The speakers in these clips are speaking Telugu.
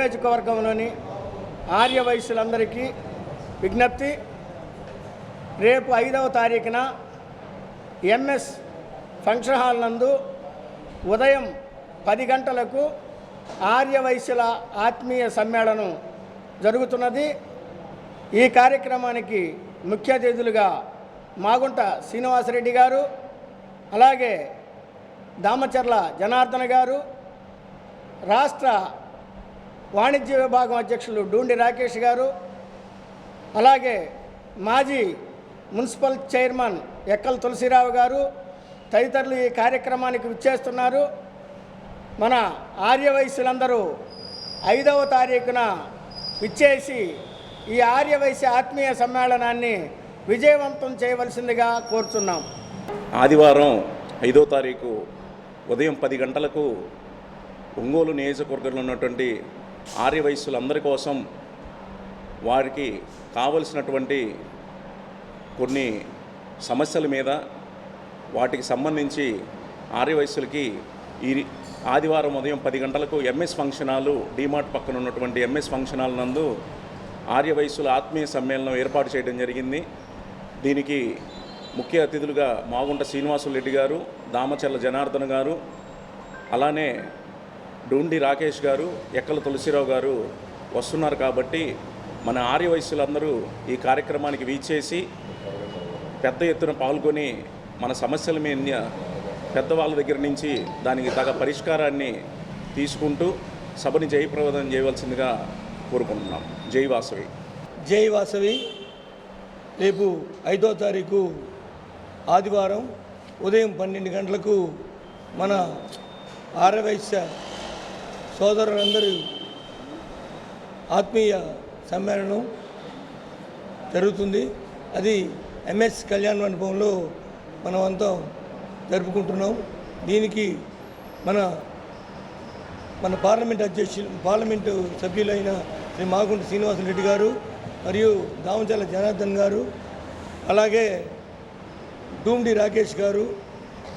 నియోజకవర్గంలోని ఆర్య వయసులందరికీ విజ్ఞప్తి. రేపు ఐదవ తారీఖున ఎంఎస్ ఫంక్షన్ హాల్ నందు ఉదయం పది గంటలకు ఆర్య వైశ్యుల ఆత్మీయ సమ్మేళనం జరుగుతున్నది. ఈ కార్యక్రమానికి ముఖ్య అతిథులుగా మాగుంట శ్రీనివాసరెడ్డి గారు అలాగే దామచర్ల జనార్దన గారు రాష్ట్ర వాణిజ్య విభాగం అధ్యక్షులు డూండి రాకేష్ గారు అలాగే మాజీ మున్సిపల్ చైర్మన్ ఎక్కల్ తులసిరావు గారు తదితరులు ఈ కార్యక్రమానికి విచ్చేస్తున్నారు. మన ఆర్యవైశ్యులందరూ ఐదవ తారీఖున విచ్చేసి ఈ ఆర్యవైశ్య ఆత్మీయ సమ్మేళనాన్ని విజయవంతం చేయవలసిందిగా కోరుచున్నాం. ఆదివారం ఐదో తారీఖు ఉదయం పది గంటలకు ఒంగోలు నియోజకవర్గంలో ఉన్నటువంటి ఆర్యవయస్సులందరి కోసం వారికి కావలసినటువంటి కొన్ని సమస్యల మీద వాటికి సంబంధించి ఆర్యవయస్సులకి ఈ ఆదివారం ఉదయం పది గంటలకు ఎంఎస్ ఫంక్షన్ హాలు డీమార్ట్ పక్కన ఉన్నటువంటి ఎంఎస్ ఫంక్షన్ హాల్ నందు ఆర్యవయస్సుల ఆత్మీయ సమ్మేళనం ఏర్పాటు చేయడం జరిగింది. దీనికి ముఖ్య అతిథులుగా మాగుంట శ్రీనివాసులు రెడ్డి గారు దామచర్ల జనార్దన్ గారు అలానే డూండి రాకేష్ గారు ఎక్కల తులసిరావు గారు వస్తున్నారు కాబట్టి మన ఆర్యవయస్సులందరూ ఈ కార్యక్రమానికి వీచేసి పెద్ద ఎత్తున పాల్గొని మన సమస్యల మీద పెద్దవాళ్ళ దగ్గర నుంచి దానికి తగ పరిష్కారాన్ని తీసుకుంటూ సభని జయప్రవదం చేయవలసిందిగా కోరుకుంటున్నాం. జై వాసవి. జై వాసవి. రేపు ఐదో తారీఖు ఆదివారం ఉదయం పన్నెండు గంటలకు మన ఆరవైశ్య సోదరులందరూ ఆత్మీయ సమ్మేళనం జరుగుతుంది. అది ఎంఎస్ కళ్యాణ్ మండపంలో మనమంతా జరుపుకుంటున్నాం. దీనికి మన మన పార్లమెంట్ అధ్యక్షులు పార్లమెంటు సభ్యులైన శ్రీ మాగుంట శ్రీనివాసరెడ్డి గారు మరియు దామచల జనార్దన్ గారు అలాగే డూమ్డి రాకేష్ గారు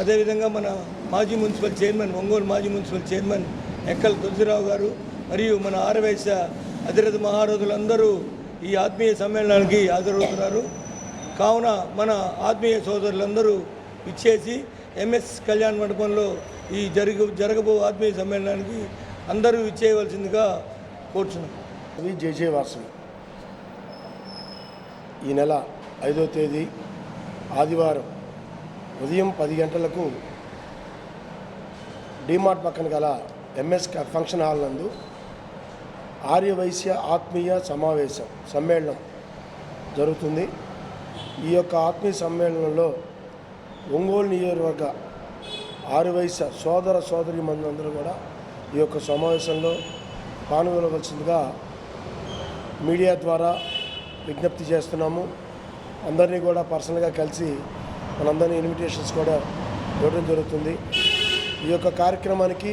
అదేవిధంగా మన మాజీ మున్సిపల్ చైర్మన్ ఒంగోలు మాజీ మున్సిపల్ చైర్మన్ ఎక్కల తులసిరావు గారు మరియు మన ఆరవైశ్య అధిరథ మహారథులందరూ ఈ ఆత్మీయ సమ్మేళనానికి హాజరవుతున్నారు. కావున మన ఆత్మీయ సోదరులందరూ ఇచ్చేసి ఎంఎస్ కళ్యాణ్ మండపంలో ఈ జరుగు జరగబో ఆత్మీయ సమ్మేళనానికి అందరూ ఇచ్చేయవలసిందిగా కోరుచున్నాం. వి జేజే వాసవి ఈ నెల ఐదో తేదీ ఆదివారం ఉదయం పది గంటలకు డిమార్ట్ పక్కన గల ఎంఎస్ ఫంక్షన్ హాల్ నందు ఆర్యవైశ్య ఆత్మీయ సమావేశం సమ్మేళనం జరుగుతుంది. ఈ యొక్క ఆత్మీయ సమ్మేళనంలో ఒంగోలు నియోజకవర్గ ఆర్యవైశ్య సోదర సోదరి మందందరూ కూడా ఈ యొక్క సమావేశంలో పాల్గొనవలసిందిగా మీడియా ద్వారా విజ్ఞప్తి చేస్తున్నాము. అందరినీ కూడా పర్సనల్గా కలిసి మనందరినీ ఇన్విటేషన్స్ కూడా ఇవ్వడం జరుగుతుంది. ఈ యొక్క కార్యక్రమానికి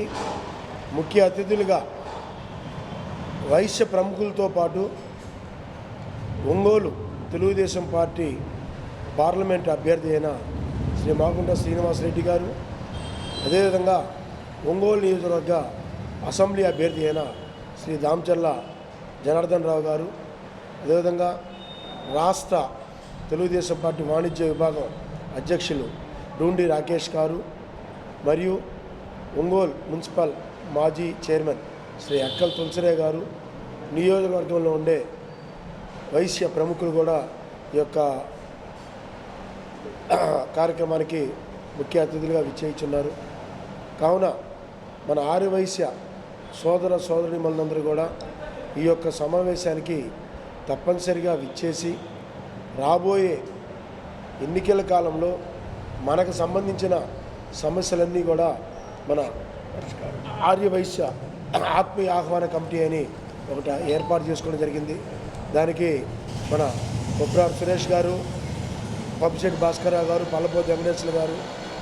ముఖ్య అతిథులుగా వైశ్య ప్రముఖులతో పాటు ఒంగోలు తెలుగుదేశం పార్టీ పార్లమెంట్ అభ్యర్థి అయిన శ్రీ మాగుంట శ్రీనివాసరెడ్డి గారు అదేవిధంగా ఒంగోలు నియోజకవర్గ అసెంబ్లీ అభ్యర్థి అయిన శ్రీ దామచల్ల జనార్దన్ రావు గారు అదేవిధంగా రాష్ట్ర తెలుగుదేశం పార్టీ వాణిజ్య విభాగం అధ్యక్షులు డూండి రాకేష్ గారు మరియు ఒంగోలు మున్సిపల్ మాజీ చైర్మన్ శ్రీ అక్కల్ తులసిరే గారు నియోజకవర్గంలో ఉండే వైశ్య ప్రముఖులు కూడా ఈ యొక్క కార్యక్రమానికి ముఖ్య అతిథులుగా విచ్చేయించున్నారు. కావున మన ఆర్యవైశ్య సోదర సోదరి మనందరూ కూడా ఈ యొక్క సమావేశానికి తప్పనిసరిగా విచ్చేసి రాబోయే ఎన్నికల కాలంలో మనకు సంబంధించిన సమస్యలన్నీ కూడా మన ఆర్యవైశ్య ఆత్మీయ ఆహ్వాన కమిటీ అని ఒకటి ఏర్పాటు చేసుకోవడం జరిగింది. దానికి మన కొప్రార్ సురేష్ గారు పంపిశెట్టి భాస్కర్ గారు పల్లపోతి వెంకటేశ్వర గారు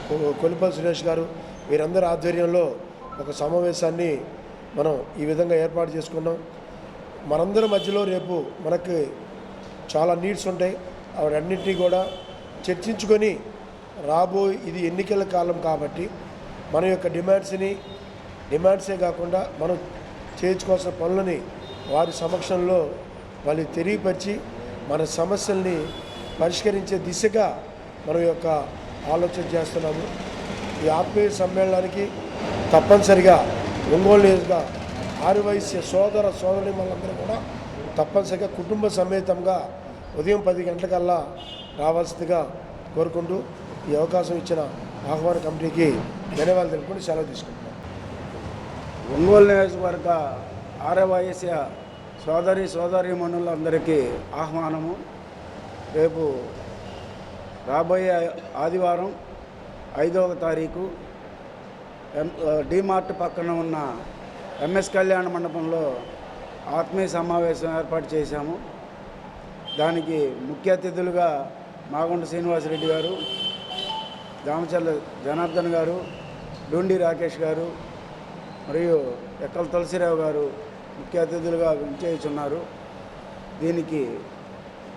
కొ- కొలిపల్లి సురేష్ గారు వీరందరి ఆధ్వర్యంలో ఒక సమావేశాన్ని మనం ఈ విధంగా ఏర్పాటు చేసుకున్నాం. మనందరి మధ్యలో రేపు మనకి చాలా నీడ్స్ ఉంటాయి. అవన్నింటినీ కూడా చర్చించుకొని రాబోయే ఇది ఎన్నికల కాలం కాబట్టి మన యొక్క డిమాండ్స్ని డిమాండ్సే కాకుండా మనం చేయించుకోవాల్సిన పనులని వారి సమక్షంలో వాళ్ళు తెలియపరిచి మన సమస్యల్ని పరిష్కరించే దిశగా మన యొక్క ఆలోచన చేస్తున్నాము. ఈ ఆత్మీయ సమ్మేళనానికి తప్పనిసరిగా ఒంగోలు నియోజక ఆరువయస్య సోదర సోదరి మనందరూ కూడా తప్పనిసరిగా కుటుంబ సమేతంగా ఉదయం పది గంటలకల్లా రావాల్సిందిగా కోరుకుంటూ ఈ అవకాశం ఇచ్చిన ఆహ్వాన కమిటీకి ధన్యవాదాలు తెలుపుకొని సెలవు తీసుకుంటున్నాను ఒంగోలు నియోజకవర్గ ఆరవయస్య సోదరి సోదరి మనులందరికీ ఆహ్వానము. రేపు రాబోయే ఆదివారం ఐదవ తారీఖు ఎం డిమార్ట్ పక్కన ఉన్న ఎంఎస్ కళ్యాణ మండపంలో ఆత్మీయ సమావేశం ఏర్పాటు చేశాము. దానికి ముఖ్య అతిథులుగా మాగుంట శ్రీనివాసరెడ్డి గారు దామచల్ల జనార్దన్ గారు డూండి రాకేష్ గారు మరియు ఎక్కల తులసిరావు గారు ముఖ్య అతిథులుగా వినిచేయుచున్నారు దీనికి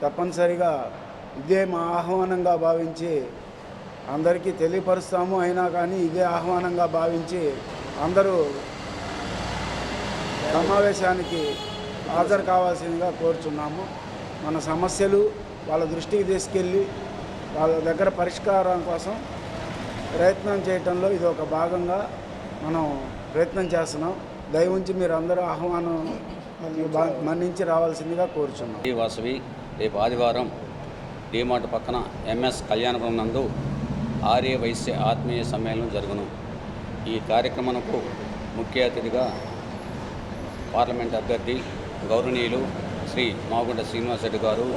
తప్పనిసరిగా ఇదే మా ఆహ్వానంగా భావించి అందరికీ తెలియపరుస్తాము. అయినా కానీ ఇదే ఆహ్వానంగా భావించి అందరూ సమావేశానికి హాజరు కావాల్సిందిగా కోరుచున్నాము. మన సమస్యలు వాళ్ళ దృష్టికి తీసుకెళ్ళి వాళ్ళ దగ్గర పరిష్కారం కోసం ప్రయత్నం చేయటంలో ఇది ఒక భాగంగా మనం ప్రయత్నం చేస్తున్నాం. దయవుంచి మీరు అందరూ ఆహ్వానం మన్నించి రావాల్సిందిగా కోరుచున్నాం. ఈ వాసవి రేపు ఆదివారం డిమార్ట్ పక్కన ఎంఎస్ కళ్యాణపురం నందు ఆర్య వైశ్య ఆత్మీయ సమ్మేళనం జరుగును. ఈ కార్యక్రమంకు ముఖ్య అతిథిగా పార్లమెంట్ అభ్యర్థి గౌరవనీయులు శ్రీ మాగుంట శ్రీనివాసరెడ్డి గారు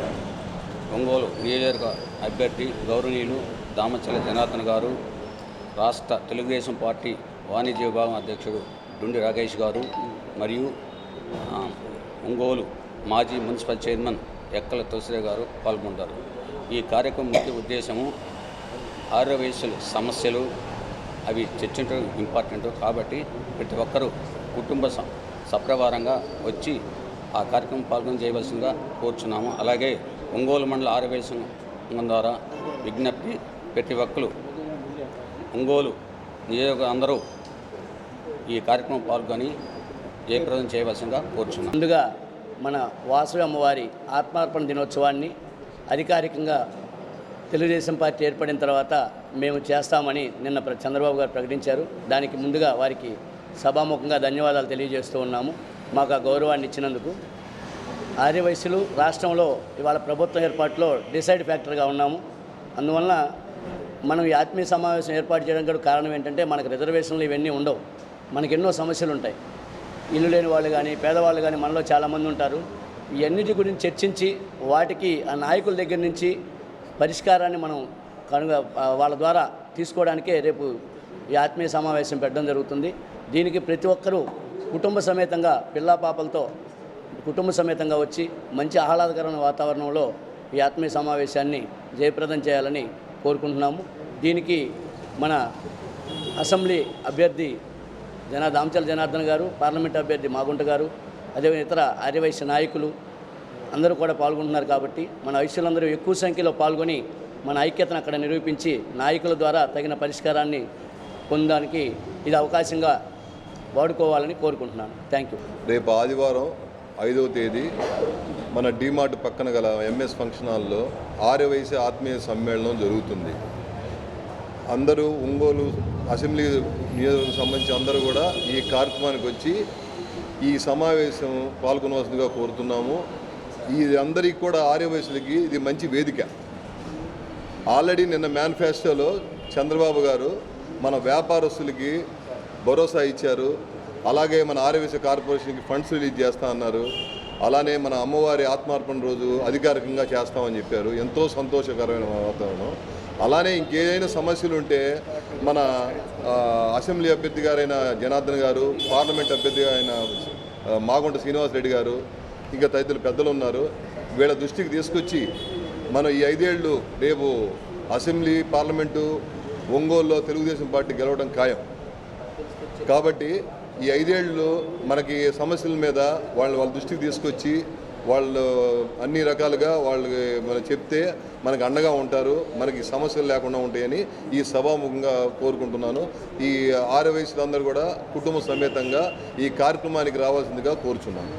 ఒంగోలు నియోజకవర్గ అభ్యర్థి గౌరవనీయులు దామచల జనార్దన్ గారు రాష్ట్ర తెలుగుదేశం పార్టీ వాణిజ్య విభాగం అధ్యక్షుడు డుండి రాకేష్ గారు మరియు ఒంగోలు మాజీ మున్సిపల్ చైర్మన్ ఎక్కల తులసిరే గారు పాల్గొంటారు. ఈ కార్యక్రమం ముఖ్య ఉద్దేశము ఆరోగ్య వయస్సుల సమస్యలు అవి చర్చించడం ఇంపార్టెంట్ కాబట్టి ప్రతి ఒక్కరూ కుటుంబ స- సప్రవారంగా వచ్చి ఆ కార్యక్రమం పాల్గొని చేయవలసిందిగా కోరుచున్నాము. అలాగే ఒంగోలు మండల ఆరవేశం సంఘం ద్వారా విజ్ఞప్తి ప్రతి ఒక్కరు ఒంగోలు నియోజక అందరూ ఈ కార్యక్రమం పాల్గొని జయప్రదం చేయవలసిందిగా కోరుచున్నాను ముందుగా మన వాసవి అమ్మవారి ఆత్మార్పణ దినోత్సవాన్ని అధికారికంగా తెలుగుదేశం పార్టీ ఏర్పడిన తర్వాత మేము చేస్తామని నిన్న ప్ర- చంద్రబాబు గారు ప్రకటించారు. దానికి ముందుగా వారికి సభాముఖంగా ధన్యవాదాలు తెలియజేస్తూ ఉన్నాము. మాకు ఆ గౌరవాన్ని ఇచ్చినందుకు ఆర్యవైశ్యులు రాష్ట్రంలో ఇవాళ ప్రభుత్వం ఏర్పాటులో డిసైడ్ ఫ్యాక్టర్గా ఉన్నాము. అందువలన మనం ఈ ఆత్మీయ సమావేశం ఏర్పాటు చేయడానికి కూడా కారణం ఏంటంటే మనకు రిజర్వేషన్లు ఇవన్నీ ఉండవు. మనకి ఎన్నో సమస్యలు ఉంటాయి. ఇల్లు లేని వాళ్ళు కానీ పేదవాళ్ళు కానీ మనలో చాలామంది ఉంటారు. ఇవన్నిటి గురించి చర్చించి వాటికి ఆ నాయకుల దగ్గర నుంచి పరిష్కారాన్ని మనం కనుగ వాళ్ళ ద్వారా తీసుకోవడానికే రేపు ఈ ఆత్మీయ సమావేశం పెట్టడం జరుగుతుంది. దీనికి ప్రతి ఒక్కరూ కుటుంబ సమేతంగా పిల్లా పాపలతో కుటుంబ సమేతంగా వచ్చి మంచి ఆహ్లాదకరమైన వాతావరణంలో ఈ ఆత్మీయ సమావేశాన్ని జయప్రదం చేయాలని కోరుకుంటున్నాము. దీనికి మన అసెంబ్లీ అభ్యర్థి జనా దామచల జనార్దన్ గారు పార్లమెంట్ అభ్యర్థి మాగుంట గారు అదేవిధంగా ఇతర ఆర్యవైశ్య నాయకులు అందరూ కూడా పాల్గొంటున్నారు కాబట్టి మన వైశ్యులందరూ ఎక్కువ సంఖ్యలో పాల్గొని మన ఐక్యతను అక్కడ నిరూపించి నాయకుల ద్వారా తగిన పరిష్కారాన్ని పొందడానికి ఇది అవకాశంగా వాడుకోవాలని కోరుకుంటున్నాను. థ్యాంక్ యూ రేపు ఆదివారం ఐదవ తేదీ మన డీమార్ట్ పక్కన గల ఎంఎస్ ఫంక్షన్ హాల్లో ఆర్యవైశ్య ఆత్మీయ సమ్మేళనం జరుగుతుంది. అందరూ ఒంగోలు అసెంబ్లీ నియోజకవర్గం సంబంధించి అందరూ కూడా ఈ కార్యక్రమానికి వచ్చి ఈ సమావేశం పాల్గొనవలసిందిగా కోరుతున్నాము. ఇది అందరికీ కూడా ఆర్యవయసులకి ఇది మంచి వేదిక. ఆల్రెడీ నిన్న మేనిఫెస్టోలో చంద్రబాబు గారు మన వ్యాపారస్తులకి భరోసా ఇచ్చారు. అలాగే మన ఆర్యవేశ కార్పొరేషన్కి ఫండ్స్ రిలీజ్ చేస్తా అన్నారు. అలానే మన అమ్మవారి ఆత్మార్పణ రోజు అధికారికంగా చేస్తామని చెప్పారు. ఎంతో సంతోషకరమైన వాతావరణం. అలానే ఇంకేదైనా సమస్యలు ఉంటే మన అసెంబ్లీ అభ్యర్థి గారైన జనార్దన్ గారు పార్లమెంట్ అభ్యర్థిగా అయిన మాగుంట శ్రీనివాసరెడ్డి గారు ఇంకా తదితరులు పెద్దలు ఉన్నారు. వీళ్ళ దృష్టికి తీసుకొచ్చి మనం ఈ ఐదేళ్ళు రేపు అసెంబ్లీ పార్లమెంటు ఒంగోలులో తెలుగుదేశం పార్టీ గెలవడం ఖాయం. కాబట్టి ఈ ఐదేళ్ళు మనకి సమస్యల మీద వాళ్ళు వాళ్ళ దృష్టికి తీసుకొచ్చి వాళ్ళు అన్ని రకాలుగా వాళ్ళకి మనం చెప్తే మనకు అండగా ఉంటారు మనకి సమస్యలు లేకుండా ఉంటాయని ఈ సభాముఖంగా కోరుకుంటున్నాను. ఈ ఆరు వయసులందరూ కూడా కుటుంబ సమేతంగా ఈ కార్యక్రమానికి రావాల్సిందిగా కోరుచున్నాను.